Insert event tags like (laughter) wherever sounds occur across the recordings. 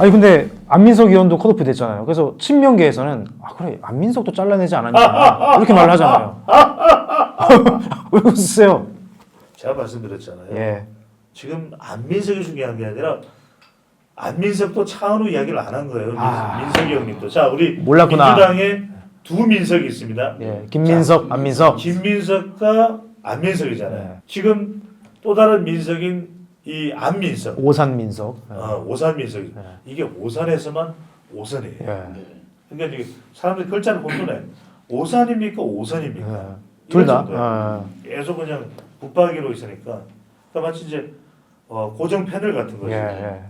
아니 근데 안민석 의원도 컷오프 됐잖아요. 그래서 친명계에서는 아 그래 안민석도 잘라내지 않았냐 이렇게 말을 하잖아요. (laughs) 왜 웃으세요? 제가 말씀드렸잖아요. 예. 지금 안민석이 중요한 게 아니라 안민석도 차은우 이야기를 안 한 거예요. 아. 민석이 형님도. 자 우리 몰랐구나. 민주당에 두 민석이 있습니다. 예. 김민석, 안민석. 김민석과 안민석이잖아요. 네. 지금 또 다른 민석인 이 안민석, 오산 민석. 예. 어, 오산 민석이 네. 이게 오산에서만 오선이에요. 예. 그러니까 이게 사람들이 글자를 혼돈해. 오산입니까 오선입니까? 예. 둘 다. 정도예요. 계속 그냥 붙박이로 있으니까 그러니까 마치 이제 어, 고정 패널 같은 예. 거죠. 예.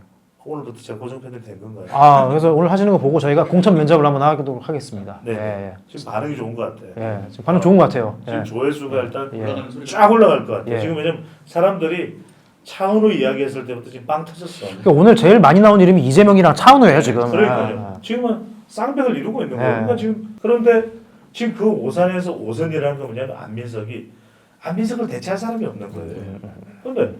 오늘부터 제가 고정 패널 된 건가요? 아 그래서 오늘 하시는 거 보고 저희가 공천 면접을 한번 하도록 하겠습니다. 네. 예. 지금 반응이 좋은 것 같아요. 예. 지금 반응 좋은 것 같아요. 지금 예. 조회수가 일단 예. 쫙 올라갈 것 같아요. 예. 지금 왜냐면 사람들이 차은우 이야기했을 때부터 지금 빵 터졌어. 그러니까 오늘 제일 많이 나온 이름이 이재명이랑 차은우예요 지금. 그러니까요. 아, 지금은 쌍벽을 이루고 있는 거예요. 예. 그러니까 지금 그런데 지금 그 오산에서 오선이라는 건 뭐냐면 안민석이 안민석을 대체할 사람이 없는 거예요. 그런데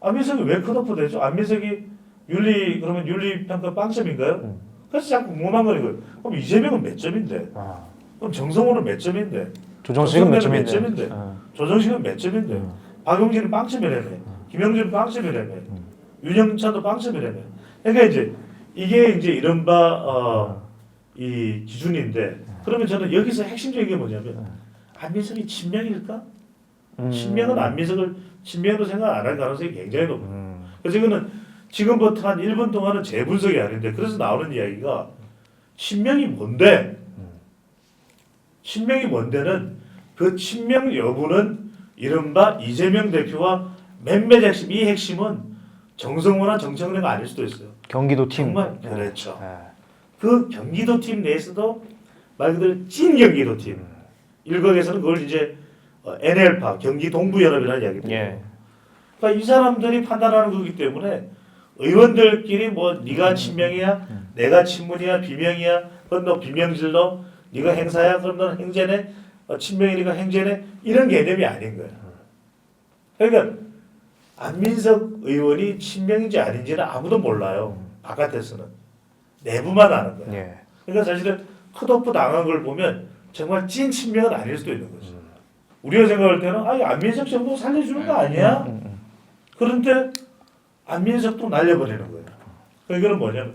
안민석이 왜 컷오프 되죠? 안민석이 윤리 그러면 윤리 평가 빵점인가요? 음. 그래서 자꾸 궁금한 거예요. 그럼 이재명은 몇 점인데? 아. 그럼 정성호는 몇 점인데? 조정식은 몇 점인데? 몇 점인데? 아. 조정식은 몇 점인데? 음. 박용진은 빵점이라며. 김영준은 빵점이라며. 윤영찬도 빵점이라며. 그러니까 이제 이게 이제 이른바 어, 이 기준인데 그러면 저는 여기서 핵심적인 게 뭐냐면 안민석이 친명일까? 음. 친명은 안민석을 친명으로 생각 안 할 가능성이 굉장히 높아요. 음. 그래서 이거는 지금부터 한 1분 동안은 재분석이 아닌데 그래서 나오는 이야기가 친명이 뭔데? 친명이 뭔데는 그 친명 여부는 이른바 이재명 대표와 몇몇 핵심 이 핵심은 정성호나 정청래가 아닐 수도 있어요. 경기도 팀. 정말 예. 그렇죠. 예. 그 경기도 팀 내에서도 말 그대로 찐 경기도 팀. 일각에서는 그걸 이제 어, NL파 경기 동부 연합이라는 이야기입니다. 예. 그러니까 이 사람들이 판단하는 거기 때문에 의원들끼리 뭐 네가 친명이야, 내가 친문이야, 비명이야, 그건 너 비명질러, 네가 행사야, 그럼 넌 행제네, 어, 친명이니까 행제네 이런 개념이 아닌 거야. 그러니까 안민석 의원이 친명인지 아닌지는 아무도 몰라요. 바깥에서는 내부만 아는 거야. 예. 그러니까 사실은 컷오프 당한 걸 보면 정말 찐 친명은 아닐 수도 있는 거지. 우리가 생각할 때는 아, 안민석 정도 살려주는 거 아니야? 음, 음. 그런데 안민석도 날려버리는 거예요. 그 이거는 뭐냐면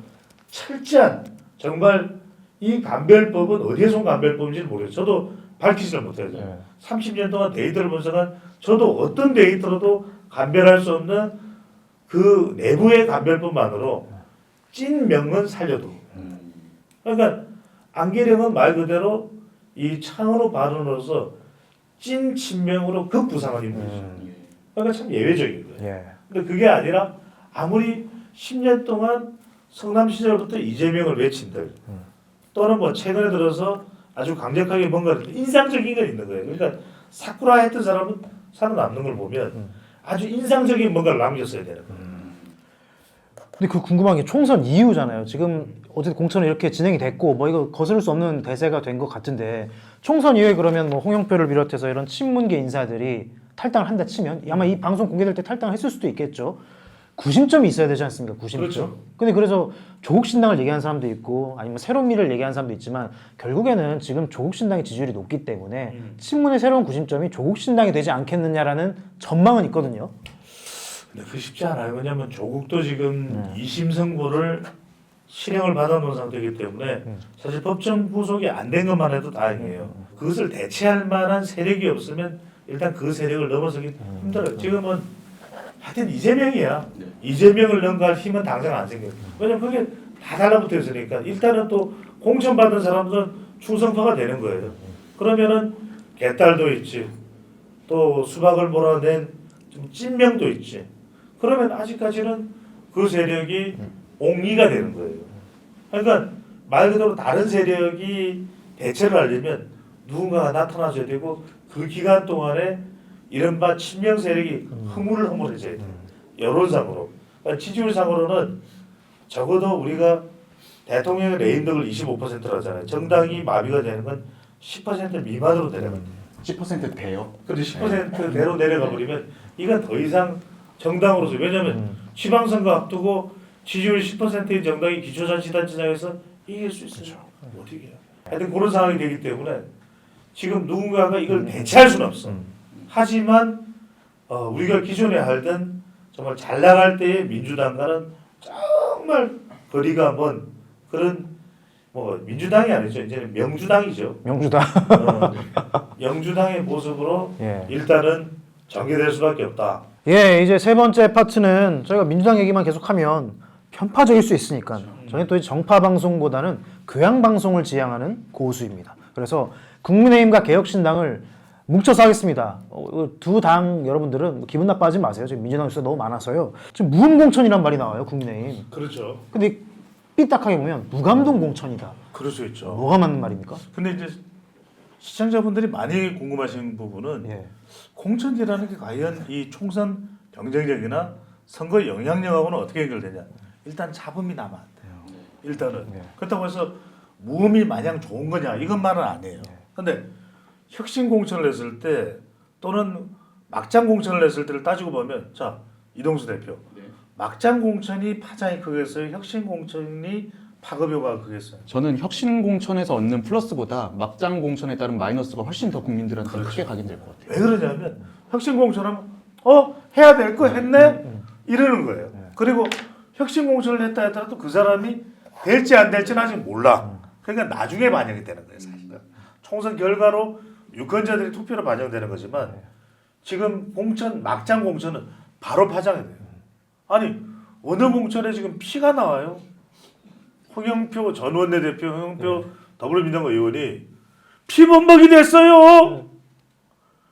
철저한 정말 이 감별법은 어디에서 온 감별법인지 모르겠어요. 저도 밝히지를 못해요. 예. 30년 동안 데이터를 분석한 저도 어떤 데이터로도 감별할 수 없는 그 내부의 감별법만으로 찐 명은 살려도. 그러니까 안계령은 말 그대로 이 창으로 발언으로서 찐 친명으로 극부상한 인물이죠. 음. 그러니까 참 예외적인 거예요. 예. 근데 그게 아니라 아무리 10년 동안 성남 시절부터 이재명을 외친들 또는 뭐 최근에 들어서 아주 강력하게 뭔가를 인상적인 건 있는 거예요. 그러니까 사쿠라 했던 사람은 살아남는 걸 보면 아주 인상적인 뭔가를 남겼어야 되는 거예요. 근데 그 궁금한 게 총선 이후잖아요. 지금 어쨌든 공천이 이렇게 진행이 됐고 뭐 이거 거스를 수 없는 대세가 된 것 같은데 총선 이후에 그러면 뭐 홍영표를 비롯해서 이런 친문계 인사들이 탈당을 한다 치면 아마 이 방송 공개될 때 탈당을 했을 수도 있겠죠. 구심점이 있어야 되지 않습니까? 구심점. 그렇죠. 근데 그래서 조국 신당을 얘기하는 사람도 있고 아니면 새로운 미래를 얘기하는 사람도 있지만 결국에는 지금 조국 신당의 지지율이 높기 때문에 음. 친문의 새로운 구심점이 조국 신당이 되지 않겠느냐라는 전망은 있거든요. 근데 그 쉽지 않아요. 왜냐하면 조국도 지금 네. 2심 선고를 실형을 받아놓은 상태이기 때문에 음. 사실 법정 구속이 안 된 것만 해도 다행이에요. 그것을 대체할 만한 세력이 없으면 일단 그 세력을 넘어서기 음. 힘들어요. 지금은 하여튼 이재명이야. 네. 이재명을 넘갈 힘은 당장 안 생겨요. 왜냐면 그게 다 달라붙어 있으니까 일단은 또 공천받은 사람들은 충성파가 되는 거예요. 그러면은 개딸도 있지. 또 수박을 몰아낸 좀 찐명도 있지. 그러면 아직까지는 그 세력이 옹이가 되는 거예요. 그러니까 말 그대로 다른 세력이 대체를 하려면 누군가가 나타나줘야 되고 그 기간 동안에 이른바 친명 세력이 흐물을 흐물해져야 돼요. 여론상으로. 그러니까 지지율상으로는 적어도 우리가 대통령의 레임덕을 25%로 하잖아요. 정당이 마비가 되는 건 10% 미만으로 내려가요. 10% 돼요. 근데 10%대로 내려가 버리면 이건 더 이상 정당으로서 왜냐하면 음. 지방선거 앞두고 지지율 10%인 정당이 기초자치단체장에서 이길 수 있어요. 못 이겨요. 하여튼 그런 상황이 되기 때문에 지금 누군가가 이걸 대체할 수는 없어. 하지만 어, 우리가 기존에 알던 정말 잘 나갈 때의 민주당과는 정말 거리가 먼 그런 뭐 민주당이 아니죠. 이제는 명주당이죠. 명주다. 어, 명주당의 모습으로 (laughs) 예. 일단은 전개될 수밖에 없다. 예, 이제 세 번째 파트는 저희가 민주당 얘기만 계속하면 편파적일 수 있으니까 저희는 또 정파 방송보다는 교양 방송을 지향하는 고수입니다. 그래서 국민의힘과 개혁신당을 뭉쳐서 하겠습니다. 어, 두당 여러분들은 뭐 기분 나빠하지 마세요. 지금 민주당 수가 너무 많아서요. 지금 무음공천이란 말이 나와요, 국민의힘. 그렇죠. 근데 삐딱하게 보면 무감동 공천이다. 그럴 수 있죠. 뭐가 맞는 말입니까? 근데 이제 시청자분들이 많이 궁금하신 부분은 예. 공천이라는 게 과연 이 총선 경쟁력이나 선거 영향력하고는 어떻게 연결되냐? 일단 잡음이 나면 안 돼요. 일단은 네. 그렇다고 해서 무음이 마냥 좋은 거냐 이것만은 아니에요. 근데 혁신 공천을 했을 때 또는 막장 공천을 했을 때를 따지고 보면 자 이동수 대표 막장 공천이 파장이 크겠어요. 혁신 공천이 파급 효과가 크겠어요. 저는 혁신 공천에서 얻는 플러스보다 막장 공천에 따른 마이너스가 훨씬 더 국민들한테 그렇죠. 크게 각인될 것 같아요. 왜 그러냐면 혁신 공천하면 어 해야 될 거 했네 이러는 거예요. 그리고 혁신 공천을 했다 했더라도 그 사람이 될지 안 될지는 아직 몰라. 그러니까 나중에 반영이 되는 거예요, 사실은. 총선 결과로 유권자들이 투표로 반영되는 거지만 지금 공천 막장 공천은 바로 파장이 돼요. 아니 어느 공천에 지금 피가 나와요? 홍영표 전 원내대표, 홍영표 더불어민주당 의원이 피범벅이 됐어요.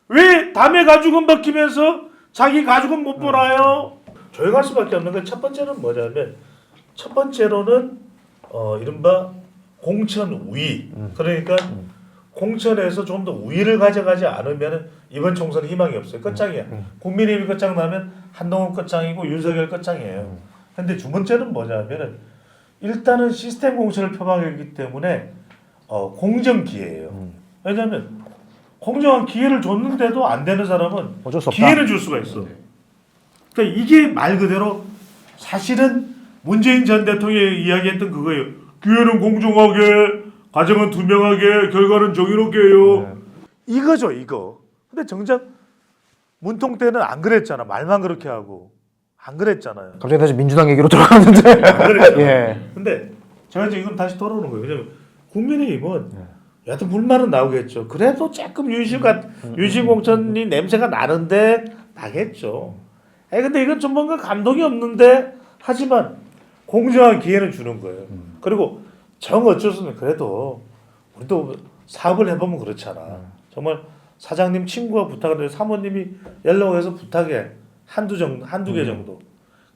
왜 남의 가죽은 벗기면서 자기 가죽은 못 보나요? 조용할 수밖에 없는 건 첫 번째는 뭐냐면 첫 번째로는 어 이른바 공천 우위 그러니까 공천에서 좀더 우위를 가져가지 않으면 이번 총선 희망이 없어요. 끝장이야. 국민의힘이 끝장 나면 한동훈 끝장이고 윤석열 끝장이에요. 근데 두 번째는 뭐냐면은 일단은 시스템 공천을 표방했기 때문에 어 공정 기회예요. 왜냐하면 공정한 기회를 줬는데도 안 되는 사람은 어쩔 수 없다. 기회를 줄 수가 있어. 그러니까 이게 말 그대로 사실은 문재인 전 대통령이 이야기했던 그거예요. 기회는 공정하게, 과정은 투명하게, 결과는 정의롭게 해요. 네. 이거죠, 이거. 근데 정작 문통 때는 안 그랬잖아. 말만 그렇게 하고 안 그랬잖아요. 갑자기 다시 민주당 얘기로 들어가는데. 안 그랬잖아. (laughs) 예. 근데 제가 이제 이건 다시 돌아오는 거예요. 왜냐면 국민의힘은 여하튼 불만은 나오겠죠. 그래도 조금 유시가 유시공천이 냄새가 나는데 나겠죠. 에 근데 이건 좀 뭔가 감동이 없는데 하지만 공정한 기회는 주는 거예요. 그리고 정 어쩔 수 없는 그래도 우리도 사업을 해보면 그렇잖아. 정말 사장님 친구가 부탁하는데 사모님이 연락해서 부탁해 한두 정 한두 개 정도.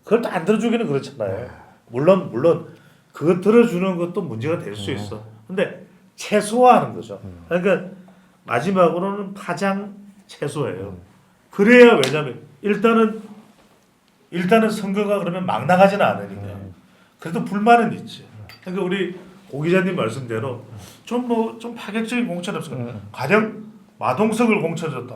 그걸 또안 들어주기는 그렇잖아요. 물론 물론 그거 들어주는 것도 문제가 될 수 있어. 근데 최소화하는 거죠. 그러니까 마지막으로는 파장 최소예요. 그래야 왜냐면 일단은 일단은 선거가 그러면 막 나가지는 않으니까. 그래도 불만은 있지. 그러니까 우리 고 기자님 말씀대로 좀 뭐 좀 파격적인 공천 없을까? 가령 마동석을 공천줬다.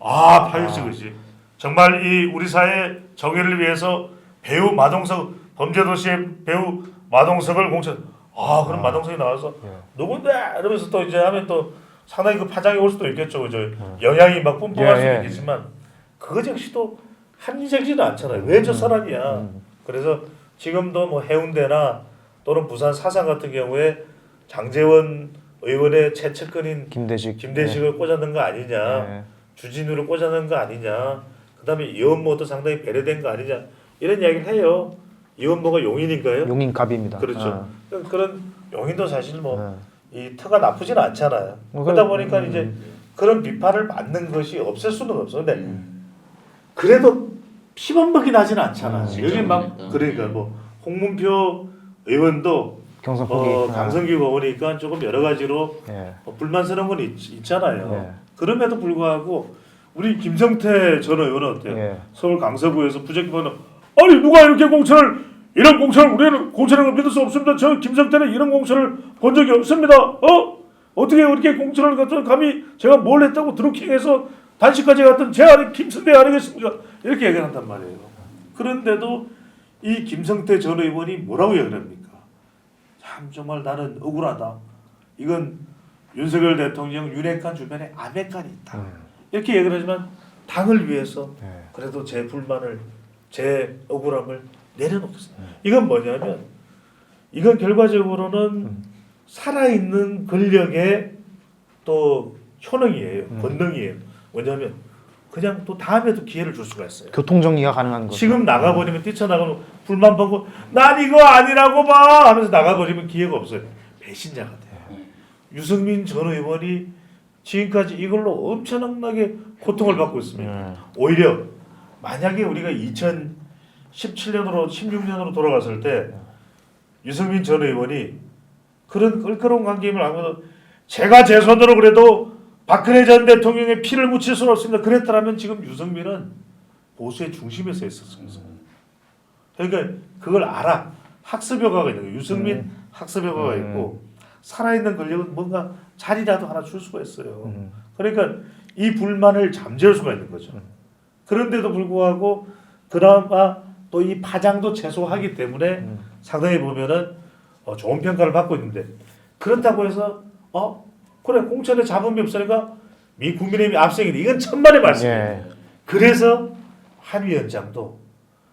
아 파격적이지. 정말 이 우리 사회 정의를 위해서 배우 마동석 범죄도시의 배우 마동석을 공천. 아 그럼 마동석이 나와서 누군데 이러면서 또 이제 하면 또 상당히 그 파장이 올 수도 있겠죠. 그죠? 영향이 막 뿜뿜할 예, 수도 예. 있겠지만 그거 역시도 합리적이지는 않잖아요. 왜 저 사람이야? 그래서 지금도 뭐 해운대나 또는 부산 사상 같은 경우에 장재원 의원의 최측근인 김대식. 김대식을 꽂아넣은 거 아니냐, 네. 주진우를 꽂아넣은 거 아니냐, 그다음에 이원모도 상당히 배려된 거 아니냐 이런 이야기를 해요. 이원모가 용인인가요? 용인갑입니다. 그렇죠. 그런 용인도 사실 뭐 아. 이 터가 나쁘지는 않잖아요. 어, 그러다 그- 보니까 이제 그런 비판을 받는 것이 없을 수는 없어. 근데 그래도 피범벅이 나지는 않잖아. 음, 여기 막. 그러니까 뭐 홍문표 의원도 경선 포기. 어, 아. 강성규가 오니까 조금 여러 가지로 예. 어, 불만스러운 건 있, 잖아요 네. 그럼에도 불구하고 우리 김성태 전 의원은 어때요? 예. 서울 강서구에서 부적기반은 아니 누가 이렇게 공천을 이런 공천을 우리는 공천을 믿을 수 없습니다. 저 김성태는 이런 공천을 본 적이 없습니다. 어? 어떻게 이렇게 공천을 갖다 감히 제가 뭘 했다고 드루킹해서 단식까지 갔던 제 아니 김성태 아니겠습니까? 이렇게 얘기를 한단 말이에요. 그런데도 이 김성태 전 의원이 뭐라고 얘기를 합니까? 참 정말 나는 억울하다. 이건 윤석열 대통령 윤핵관 주변에 아메칸이 있다. 음. 이렇게 얘기를 하지만 당을 위해서 네. 그래도 제 불만을 제 억울함을 내려놓겠습니다. 이건 뭐냐면 이건 결과적으로는 음. 살아있는 권력의 또 효능이에요. 음. 권능이에요. 뭐냐면 그냥 또 다음에도 기회를 줄 수가 있어요. 교통 정리가 가능한 거죠. 지금 나가버리면 뛰쳐나가면 불만 받고 난 이거 아니라고 봐 하면서 나가버리면 기회가 없어요. 배신자가 돼요. 유승민 전 의원이 지금까지 이걸로 엄청나게 고통을 받고 있습니다. 네. 오히려 만약에 우리가 2017년으로 16년으로 돌아갔을 때 유승민 전 의원이 그런 껄끄러운 관계임을 알고도 제가 제 손으로 그래도 박근혜 전 대통령의 피를 묻힐 수는 없습니다. 그랬더라면 지금 유승민은 보수의 중심에 서 있었어요. 그러니까 그걸 알아. 학습 효과가 있는 거예요. 유승민 학습 효과가 음. 있고 살아있는 권력은 뭔가 자리라도 하나 줄 수가 있어요. 음. 그러니까 이 불만을 잠재울 수가 있는 거죠. 그런데도 불구하고 그나마 또 이 파장도 최소화하기 때문에 음. 상당히 보면은 어, 좋은 평가를 받고 있는데 그렇다고 해서 어 그래 공천에 잡음이 없으니까 미 국민의힘이 앞서기는 이건 천만의 말씀이에요. 예. 그래서 한 위원장도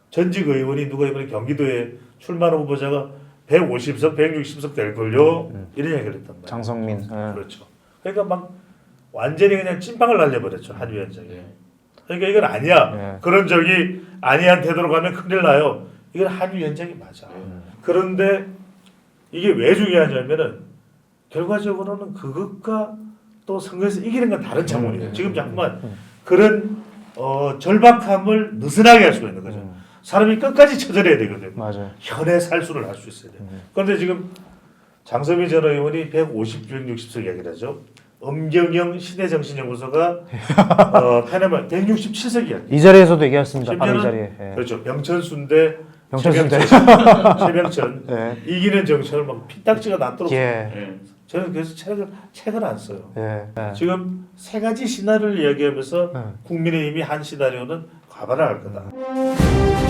전직 의원이 누가 이번에 경기도에 출마한 후보자가 150석, 160석 될 걸요 이런 얘기를 했단 말이에요. 장성민. 예. 그렇죠. 그러니까 막 완전히 그냥 찐빵을 날려버렸죠 한 위원장이. 그러니까 이건 아니야. 예. 그런 적이 아니한 태도로 가면 큰일 나요. 이건 한 위원장이 맞아. 그런데 이게 왜 중요하냐면은 결과적으로는 그것과 또 선거에서 이기는 건 다른 차원이에요. 음. 지금 자꾸만 그런 어, 절박함을 느슨하게 할 수가 있는 거죠. 음. 사람이 끝까지 처절해야 되거든요. 맞아요. 현의 살수를 할 수 있어야 돼요. 음. 그런데 지금 장성민 전 의원이 150, 160석 얘기를 하죠. 엄경영 시대정신연구소가 (laughs) 어, 패널 167석 이야. 이 자리에서도 얘기했습니다. 바로 이 자리에. 예. 그렇죠. 명천순대 명천순대. 최병천, (laughs) 최병천 예. 이기는 정신을 막 피딱지가 났도록 예. 저는 그래서 책을 책을 안 써요. 예. 예. 지금 세 가지 시나리오를 이야기하면서 네. 국민의힘이 한 시나리오는 과반을 할 거다.